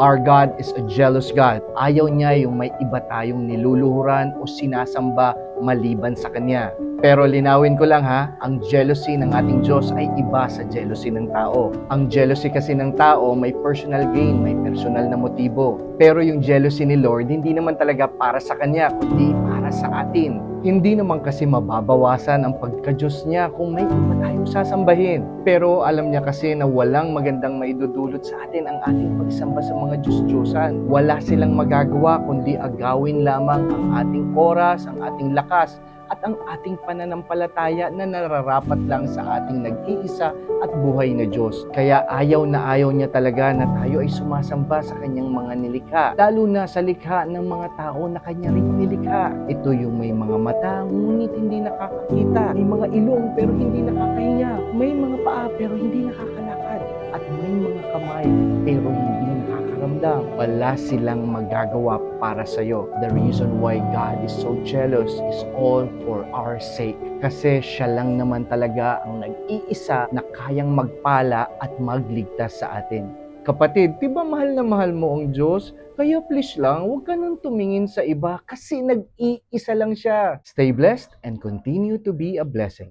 Our God is a jealous God. Ayaw niya yung may iba tayong niluluhuran o sinasamba maliban sa Kanya. Pero linawin ko lang ha, ang jealousy ng ating Diyos ay iba sa jealousy ng tao. Ang jealousy kasi ng tao may personal gain, may personal na motibo. Pero yung jealousy ni Lord, hindi naman talaga para sa Kanya, kundi sa atin. Hindi naman kasi mababawasan ang pagka-Diyos niya kung may iba tayong sasambahin. Pero alam niya kasi na walang magandang maidudulot sa atin ang ating pagsamba sa mga Diyos-Diyosan. Wala silang magagawa kundi agawin lamang ang ating oras, ang ating lakas, at ang ating pananampalataya na nararapat lang sa ating nag-iisa at buhay na Diyos. Kaya ayaw na ayaw niya talaga na tayo ay sumasamba sa kanyang mga nilikha, lalo na sa likha ng mga tao na kanya rin nilikha. Ito yung may mga mata, ngunit hindi nakakakita. May mga ilong pero hindi nakakahinga. May mga paa pero hindi nakakalakad. At may mga kamay pero hindi nakakaramdam. Wala silang magagawa para sa iyo. The reason why God is so jealous is all for our sake. Kasi siya lang naman talaga ang nag-iisa na kayang magpala at magligtas sa atin. Kapatid, di ba mahal na mahal mo ang Diyos? Kaya please lang, huwag ka nang tumingin sa iba kasi nag-iisa lang siya. Stay blessed and continue to be a blessing.